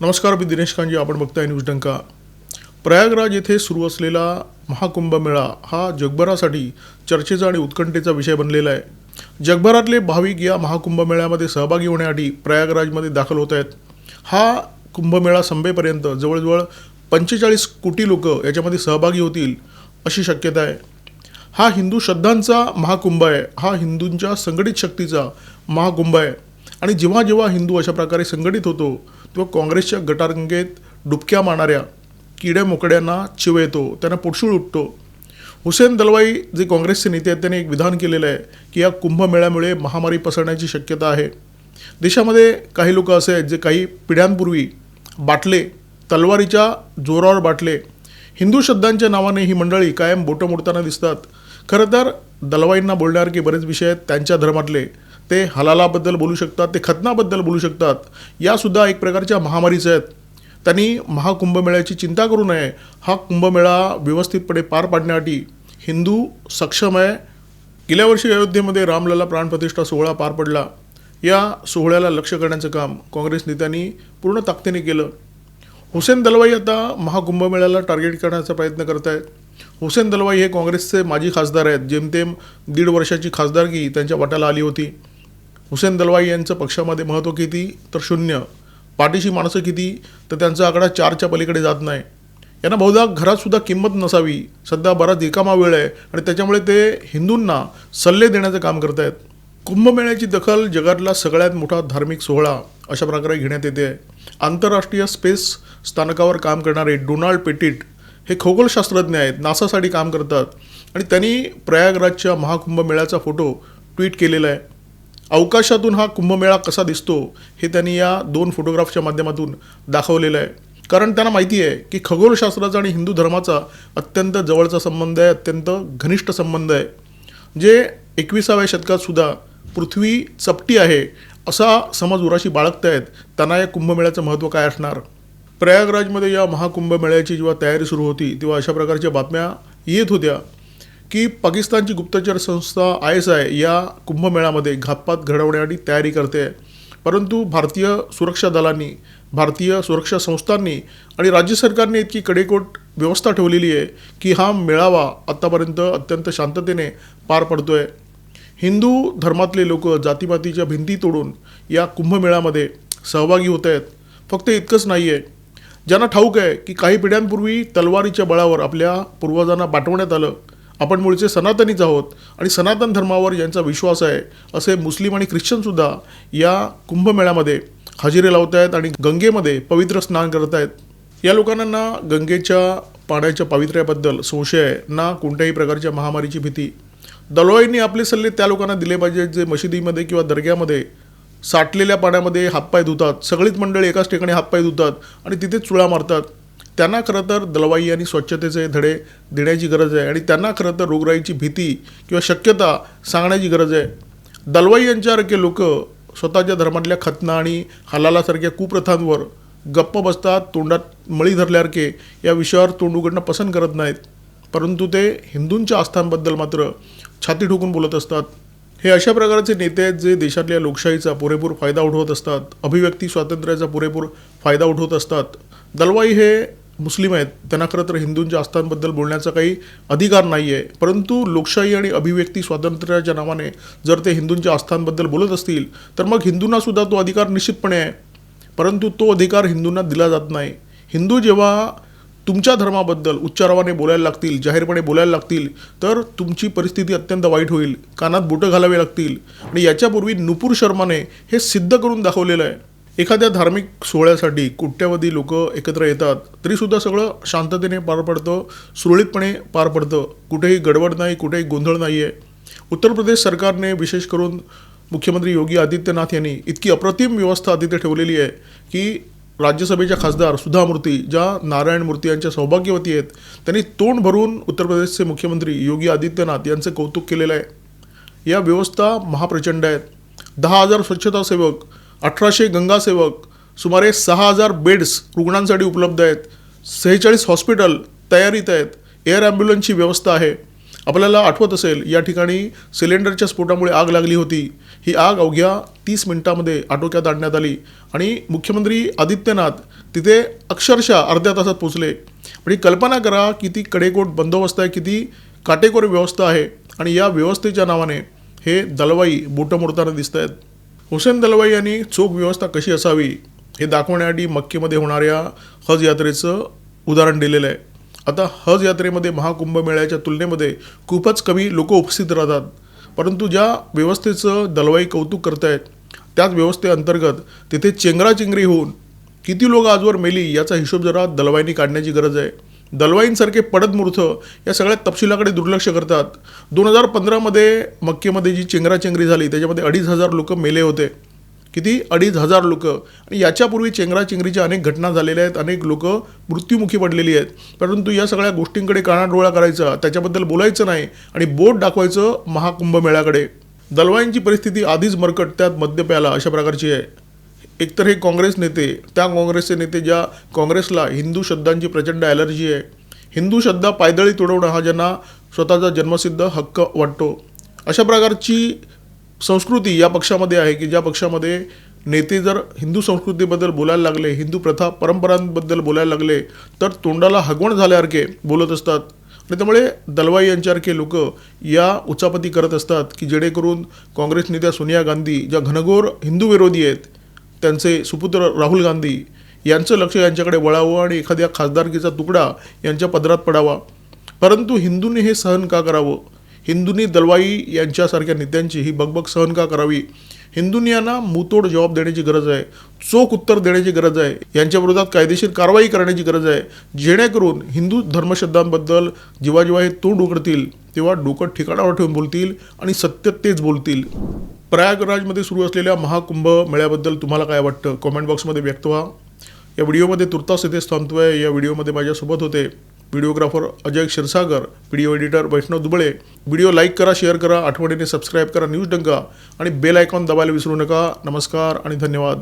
नमस्कार मी दिनेश कांजी. आपण बघताय न्यूज डंका. प्रयागराज येथे सुरू असलेला महाकुंभ मेळा हा जगभरासाठी चर्चेचा आणि उत्कंठेचा विषय बनलेला आहे. जगभरातले भाविक या महाकुंभ मेळ्यामध्ये सहभागी होण्यासाठी प्रयागराजमध्ये दाखल होत आहेत. हा कुंभमेळा संपेपर्यंत जवळजवळ पंचेचाळीस कोटी लोक याच्यामध्ये सहभागी होतील अशी शक्यता आहे. हा हिंदू श्रद्धांचा महाकुंभ आहे. हा हिंदूंच्या संघटित शक्तीचा महाकुंभ आहे. आणि जेव्हा जेव्हा हिंदू अशा प्रकारे संघटित होतो किंवा काँग्रेसच्या गटारंगेत डुबक्या मारणाऱ्या किड्या मोकड्यांना चिव येतो त्यांना पोटशूळ उठतो. हुसेन दलवाई जे काँग्रेसचे नेते आहेत त्यांनी एक विधान केलेलं आहे की या कुंभमेळ्यामुळे महामारी पसरण्याची शक्यता आहे. देशामध्ये काही लोक असे आहेत जे काही पिढ्यांपूर्वी बाटले तलवारीच्या जोरावर बाटले हिंदू श्रद्धांच्या नावाने ही मंडळी कायम बोटं मोडताना दिसतात. खरं तर दलवाईंना बोलण्यासारखे बरेच विषय आहेत त्यांच्या धर्मातले ते हलालाबद्दल बोलू शकतात ते खतनाबद्दल बोलू शकतात यासुद्धा एक प्रकारच्या महामारीच आहेत. त्यांनी महाकुंभमेळ्याची चिंता करू नये. हा कुंभमेळा व्यवस्थितपणे पार पाडण्यासाठी हिंदू सक्षम आहे गेल्या वर्षी अयोध्येमध्ये रामलला प्राणप्रतिष्ठा सोहळा पार पडला. या सोहळ्याला लक्ष करण्याचं काम काँग्रेस नेत्यांनी पूर्ण ताकदीने केलं. हुसेन दलवाई आता महाकुंभमेळ्याला टार्गेट करण्याचा प्रयत्न करत आहेत हुसेन दलवाई हे काँग्रेसचे माजी खासदार आहेत. जेमतेम दीड वर्षाची खासदारकी त्यांच्या वाट्याला आली होती. हुसेन दलवाई यांचं पक्षामध्ये महत्त्व किती तर शून्य. पाठीशी माणसं किती तर त्यांचा आकडा चारच्या पलीकडे जात नाही. यांना बहुधा घरातसुद्धा किंमत नसावी. सध्या बराच रिकामा वेळ आहे आणि त्याच्यामुळे ते हिंदूंना सल्ले देण्याचं काम करत आहेत कुंभमेळ्याची दखल जगातला सगळ्यात मोठा धार्मिक सोहळा अशा प्रकारे घेण्यात येते. आंतरराष्ट्रीय स्पेस स्थानकावर काम करणारे डोनाल्ड पेटिट हे खगोलशास्त्रज्ञ आहेत नासासाठी काम करतात. आणि त्यांनी प्रयागराजच्या महाकुंभमेळ्याचा फोटो ट्विट केलेला आहे. अवकाशातून हा कुंभमेळा कसा दिसतो हे त्यांनी या दोन फोटोग्राफच्या माध्यमातून दाखवलेलं आहे. कारण त्यांना माहिती आहे की खगोलशास्त्राचा आणि हिंदू धर्माचा अत्यंत जवळचा संबंध आहे अत्यंत घनिष्ठ संबंध आहे. जे एकविसाव्या शतकात सुद्धा पृथ्वी चपटी आहे असा समज उराशी बाळगतायत त्यांना या कुंभमेळ्याचं महत्त्व काय असणार? प्रयागराजमध्ये या महाकुंभमेळ्याची जेव्हा तयारी सुरू होती तेव्हा अशा प्रकारच्या बातम्या येत होत्या. की पाकिस्तानची गुप्तचर संस्था आय एस आय या कुंभमेळ्यामध्ये घातपात घडवण्यासाठी तयारी करते. आहे परंतु भारतीय सुरक्षा दलांनी भारतीय सुरक्षा संस्थांनी आणि राज्य सरकारने इतकी कडेकोट व्यवस्था ठेवलेली आहे की हा मेळावा आत्तापर्यंत अत्यंत शांततेने पार पडतो आहे हिंदू धर्मातले लोक जातीपातीच्या भिंती तोडून या कुंभमेळ्यामध्ये सहभागी होत आहेत. फक्त इतकंच नाही आहे ज्यांना ठाऊक आहे की काही पिढ्यांपूर्वी तलवारीच्या बळावर आपल्या पूर्वजांना पाठवण्यात आलं आपण मुळचे सनातनीच आहोत आणि सनातन धर्मावर ज्यांचा विश्वास आहे असे मुस्लिम आणि ख्रिश्चनसुद्धा या कुंभमेळ्यामध्ये हजेरी लावत आहेत आणि गंगेमध्ये पवित्र स्नान करत आहेत या लोकांना ना गंगेच्या पाण्याच्या पावित्र्याबद्दल संशय आहे ना कोणत्याही प्रकारच्या महामारीची भीती. दलवाईंनी आपले सल्ले त्या लोकांना दिले पाहिजेत जे मशिदीमध्ये किंवा दर्ग्यामध्ये साठलेल्या पाण्यामध्ये हातपाय धुतात. सगळीच मंडळी एकाच ठिकाणी हातपाय धुतात आणि तिथेच चुळा मारतात. त्यांना खरं तर दलवाई आणि स्वच्छतेचे धडे देण्याची गरज आहे आणि त्यांना खरं तर रोगराईची भीती किंवा शक्यता सांगण्याची गरज आहे. दलवाई यांच्यासारखे लोक स्वतःच्या धर्मातल्या खतना आणि हलालासारख्या कुप्रथांवर गप्प बसतात तोंडात मळी धरल्यासारखे या विषयावर तोंड उघडणं पसंत करत नाहीत. परंतु ते हिंदूंच्या आस्थांबद्दल मात्र छाती ठोकून बोलत असतात. हे अशा प्रकारचे नेते आहेत जे देशातल्या लोकशाहीचा पुरेपूर फायदा उठवत असतात. अभिव्यक्ती स्वातंत्र्याचा पुरेपूर फायदा उठवत असतात. दलवाई हे मुस्लिम आहेत त्यांना खरं तर हिंदूंच्या आस्थांबद्दल बोलण्याचा काही अधिकार नाही आहे परंतु लोकशाही आणि अभिव्यक्ती स्वातंत्र्याच्या नावाने जर ते हिंदूंच्या आस्थांबद्दल बोलत असतील तर मग हिंदूंनासुद्धा तो अधिकार निश्चितपणे आहे. परंतु तो अधिकार हिंदूंना दिला जात नाही. हिंदू जेव्हा तुमच्या धर्माबद्दल उच्चारावाने बोलायला लागतील जाहीरपणे बोलायला लागतील तर तुमची परिस्थिती अत्यंत वाईट होईल कानात बुटं घालावे लागतील. आणि याच्यापूर्वी नुपूर शर्माने हे सिद्ध करून दाखवलेलं आहे. एखाद्या धार्मिक सोहळ्यासाठी कोट्यावधी लोक एकत्र येतात तरीसुद्धा सगळं शांततेने पार पडतं सुरळीतपणे पार पडतं. कुठेही गडबड नाही कुठेही गोंधळ नाही आहे उत्तर प्रदेश सरकारने विशेष करून मुख्यमंत्री योगी आदित्यनाथ यांनी इतकी अप्रतिम व्यवस्था तिथे ठेवलेली आहे की राज्यसभेच्या खासदार सुधा मूर्ती ज्या नारायण मूर्ती यांच्या सौभाग्यवती आहेत त्यांनी तोंड भरून उत्तर प्रदेशचे मुख्यमंत्री योगी आदित्यनाथ यांचं कौतुक केलेलं आहे. या व्यवस्था महाप्रचंड आहेत. दहा हजार स्वच्छता सेवक अठराशे गंगासेवक सुमारे सहा हजार बेड्स रुग्णांसाठी उपलब्ध आहेत. सेहेचाळीस हॉस्पिटल तयारीत आहेत. एअर ॲम्ब्युलन्सची व्यवस्था आहे. आपल्याला आठवत असेल या ठिकाणी सिलेंडरच्या स्फोटामुळे आग लागली होती. ही आग अवघ्या तीस मिनिटामध्ये आटोक्यात आणण्यात आली आणि मुख्यमंत्री आदित्यनाथ तिथे अक्षरशः अर्ध्या तासात पोचले म्हणजे कल्पना करा किती कडेकोट बंदोबस्त आहे किती काटेकोर व्यवस्था आहे आणि या व्यवस्थेच्या नावाने हे दलवाई बोटं मोडताना दिसत आहेत हुसेन दलवाई यांनी चोख व्यवस्था कशी असावी हे दाखवण्यासाठी मक्केमध्ये होणाऱ्या हज यात्रेचं उदाहरण दिलेलं आहे. आता हज यात्रेमध्ये महाकुंभ मेळ्याच्या तुलनेमध्ये खूपच कमी लोक उपस्थित राहतात. परंतु ज्या व्यवस्थेचं दलवाई कौतुक करतायत त्याच व्यवस्थेअंतर्गत तिथे चेंगराचेंगरी होऊन किती लोक आजवर मेली याचा हिशोब जरा दलवाईने काढण्याची गरज आहे. दलवाईंसारखे पडत मूर्थ या सगळ्या तपशिलाकडे दुर्लक्ष करतात. दोन हजार पंधरामध्ये मक्केमध्ये जी चेंगराचेंगरी झाली त्याच्यामध्ये अडीच हजार लोक मेले होते. किती? अडीच हजार लोक. आणि याच्यापूर्वी चेंगराचेंगरीच्या अनेक घटना झालेल्या आहेत अनेक लोक मृत्युमुखी पडलेली आहेत. परंतु या सगळ्या गोष्टींकडे कानाडोळा करायचा त्याच्याबद्दल बोलायचं नाही आणि बोट दाखवायचं महाकुंभ मेळ्याकडे दलवाईंची परिस्थिती आधीच मरकट त्यात मद्यप्याला अशा प्रकारची आहे. एकतर हे काँग्रेस नेते त्या काँग्रेसचे नेते ज्या काँग्रेसला हिंदू शब्दांची प्रचंड ॲलर्जी आहे हिंदू श्रद्धा पायदळी तुडवणं हा ज्यांना स्वतःचा जन्मसिद्ध हक्क वाटतो. अशा प्रकारची संस्कृती या पक्षामध्ये आहे की ज्या पक्षामध्ये नेते जर हिंदू संस्कृतीबद्दल बोलायला लागले हिंदू प्रथा परंपरांबद्दल बोलायला लागले तर तोंडाला हगवण झाल्यासारखे बोलत असतात. आणि त्यामुळे दलवाई यांच्यासारखे लोक या उचापती करत असतात की जेणेकरून काँग्रेस नेत्या सोनिया गांधी ज्या घनघोर हिंदू विरोधी आहेत त्यांचे सुपुत्र राहुल गांधी यांचं लक्ष यांच्याकडे वळावं आणि एखाद्या खासदारकीचा तुकडा यांच्या पदरात पडावा. परंतु हिंदूंनी हे सहन का करावं? हिंदूंनी दलवाई यांच्यासारख्या नेत्यांची ही बगबग सहन का करावी? हिंदूंनी यांना मुतोड जबाब देण्याची गरज आहे चोख उत्तर देण्याची गरज आहे यांच्या विरोधात कायदेशीर कारवाई करण्याची गरज आहे जेणेकरून हिंदू धर्मश्रद्धांबद्दल जेव्हा जेव्हा हे तोंड उघडतील तेव्हा डोकं ठिकाणावर ठेवून बोलतील आणि सत्य तेच बोलतील. प्रयागराजमध्ये सुरू असलेल्या महाकुंभ मेळ्याबद्दल तुम्हाला काय वाटतं? कॉमेंट बॉक्समध्ये व्यक्त व्हा. या व्हिडिओमध्ये तुर्तास इथेच आहे या व्हिडिओमध्ये माझ्यासोबत होते videographer Ajay Kshirsagar video editor Vaishnav Duble. Video like करा शेअर करा आठवणीने सबस्क्राईब करा न्यूज डंका आणि बेल आयकॉन दबायला विसरू नका. नमस्कार आणि धन्यवाद.